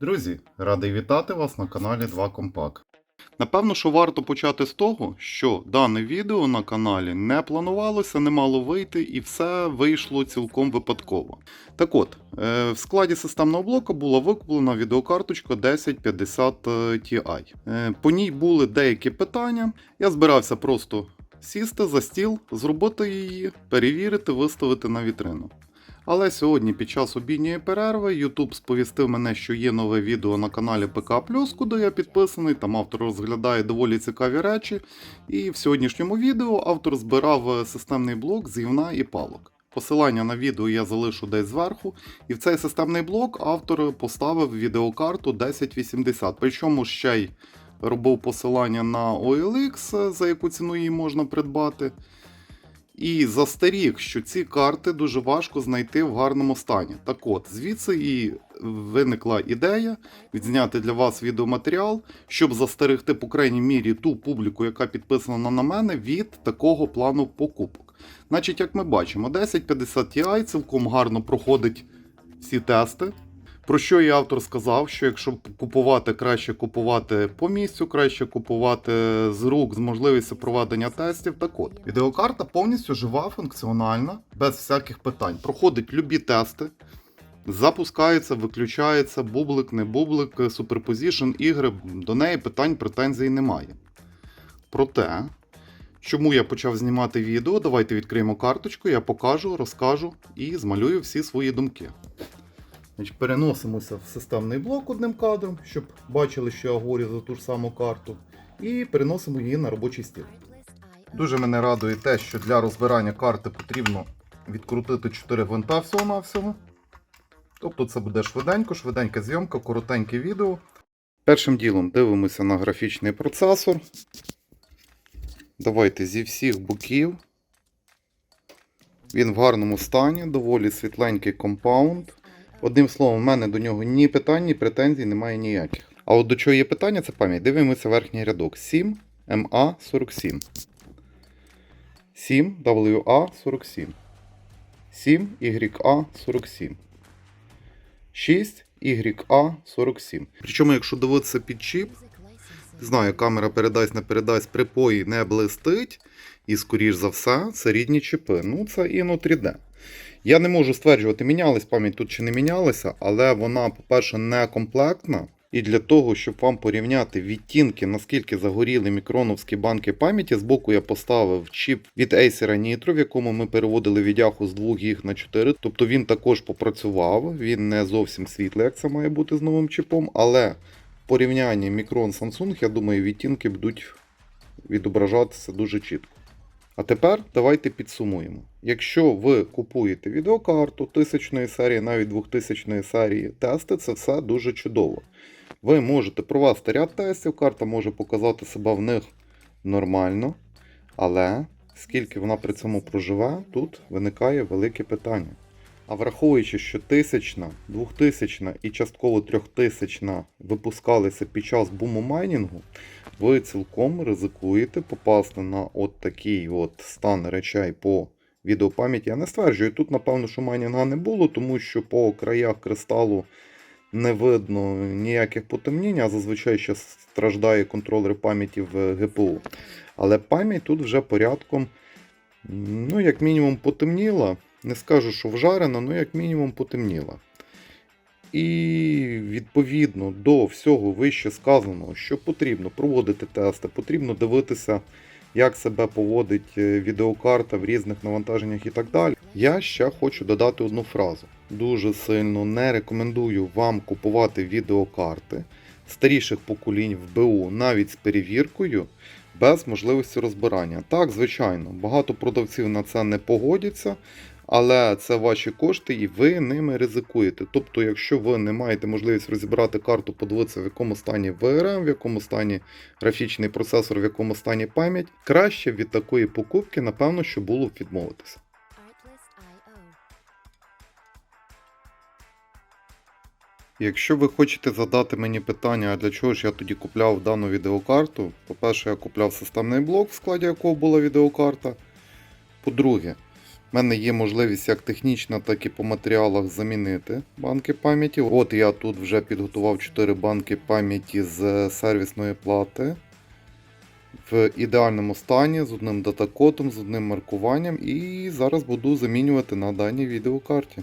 Друзі, радий вітати вас на каналі 2 Компак. Напевно, що варто почати з того, що дане відео на каналі не планувалося, не мало вийти, і все вийшло цілком випадково. Так от, е, в складі системного блоку була викуплена відеокарточка 1050 Ti. Е, По ній були деякі питання. Я збирався просто сісти за стіл, зробити її, перевірити, виставити на вітрину. Але сьогодні під час обідньої перерви YouTube сповістив мене, що є нове відео на каналі ПК Плюс, куди я підписаний. Там автор розглядає доволі цікаві речі. І в сьогоднішньому відео автор збирав е, системний блок з гівна і палок. Посилання на відео я залишу десь зверху. І в цей системний блок автор поставив відеокарту 1080. Причому ще й робив посилання на OLX, за яку ціну її можна придбати. І застеріг, що ці карти дуже важко знайти в гарному стані. Так от, звідси і виникла ідея відзняти для вас відеоматеріал, щоб застерегти, по крайній мірі, ту публіку, яка підписана на мене, від такого плану покупок. Значить, як ми бачимо, 1050 Ti цілком гарно проходить всі тести. Про що і автор сказав, що якщо купувати, краще купувати по місцю, краще купувати з рук з можливістю проведення тестів. Так от, відеокарта повністю жива, функціональна, без всяких питань. Проходить любі тести, запускається, виключається, бублик, не бублик, суперпозішн, ігри. До неї питань, претензій немає. Проте, чому я почав знімати відео, давайте відкриємо карточку, я покажу, розкажу і змалюю всі свої думки. Значить, переносимося в системний блок одним кадром, щоб бачили, що я говорю за ту ж саму карту, і переносимо її на робочий стіл. Дуже мене радує те, що для розбирання карти потрібно відкрутити 4 гвинта всього-навсього. Тобто це буде швиденько, швиденька зйомка, коротеньке відео. Першим ділом дивимося на графічний процесор. Давайте зі всіх боків. Він в гарному стані, доволі світленький компаунд. Одним словом, в мене до нього ні питань, ні претензій немає ніяких. А от до чого є питання, це пам'ять. Дивимося верхній рядок. 7 MA47. 7 WA47. 7 YA47. 6 YA47. Причому, якщо дивитися під чіп, знаю, камера передасть, не передасть, припої не блистить. І, скоріш за все, це рідні чіпи. Ну, це Inno 3D. Я не можу стверджувати, мінялась пам'ять тут чи не мінялася, але вона, по-перше, не комплектна. І для того, щоб вам порівняти відтінки, наскільки загоріли мікроновські банки пам'яті, збоку я поставив чіп від Acer Nitro, в якому ми переводили відяху з 2 гіг на 4. Тобто він також попрацював, він не зовсім світлий, як це має бути з новим чіпом. Але в порівнянні Micron Samsung, я думаю, відтінки будуть відображатися дуже чітко. А тепер давайте підсумуємо. Якщо ви купуєте відеокарту тисячної серії, навіть 2000 серії, тести це все дуже чудово. Ви можете провести ряд тестів, карта може показати себе в них нормально, але скільки вона при цьому проживе, тут виникає велике питання. А враховуючи, що тисячна, двохтисячна і частково трьохтисячна випускалися під час буму майнінгу, ви цілком ризикуєте попасти на от такий от стан речей по відеопам'яті. Я не стверджую, тут, напевно, що майнінга не було, тому що по краях кристалу не видно ніяких потемнінь, а зазвичай ще страждає контролер пам'яті в ГПУ. Але пам'ять тут вже порядком, ну, як мінімум, потемніла. Не скажу, що вжарена, ну як мінімум потемніла. І відповідно до всього вище сказаного, що потрібно проводити тести, потрібно дивитися, як себе поводить е, відеокарта в різних навантаженнях і так далі. Я ще хочу додати одну фразу. Дуже сильно не рекомендую вам купувати відеокарти старіших поколінь в БУ навіть з перевіркою без можливості розбирання. Так, звичайно, багато продавців на це не погодяться. Але це ваші кошти і ви ними ризикуєте. Тобто, якщо ви не маєте можливість розібрати карту, подивитися, в якому стані VRM, в якому стані графічний процесор, в якому стані пам'ять, краще від такої покупки, напевно, що було б відмовитися. Якщо ви хочете задати мені питання, а для чого ж я тоді купляв дану відеокарту, по-перше, я купляв системний блок, в складі якого була відеокарта. По-друге, У мене є можливість як технічно, так і по матеріалах замінити банки пам'яті. От я тут вже підготував 4 банки пам'яті з сервісної плати в ідеальному стані, з одним датакодом, з одним маркуванням, і зараз буду замінювати на даній відеокарті.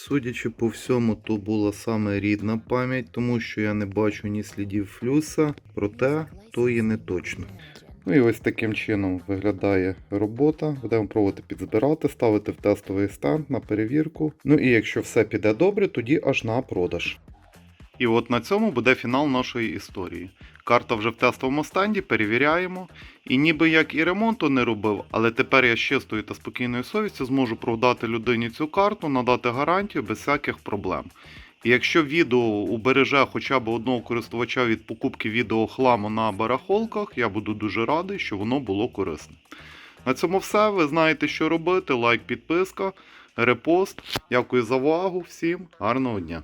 Судячи по всьому, то була саме рідна пам'ять, тому що я не бачу ні слідів флюса, проте то є не точно. Ну і ось таким чином виглядає робота. Будемо пробувати підзбирати, ставити в тестовий стенд на перевірку. Ну і якщо все піде добре, тоді аж на продаж. І от на цьому буде фінал нашої історії. Карта вже в тестовому стенді, перевіряємо. І ніби як і ремонту не робив, але тепер я з чистою та спокійною совістю зможу продати людині цю карту, надати гарантію без всяких проблем. І якщо відео убереже хоча б одного користувача від покупки відеохламу на барахолках, я буду дуже радий, що воно було корисне. На цьому все. Ви знаєте, що робити. Лайк, підписка, репост. Дякую за увагу. Всім гарного дня!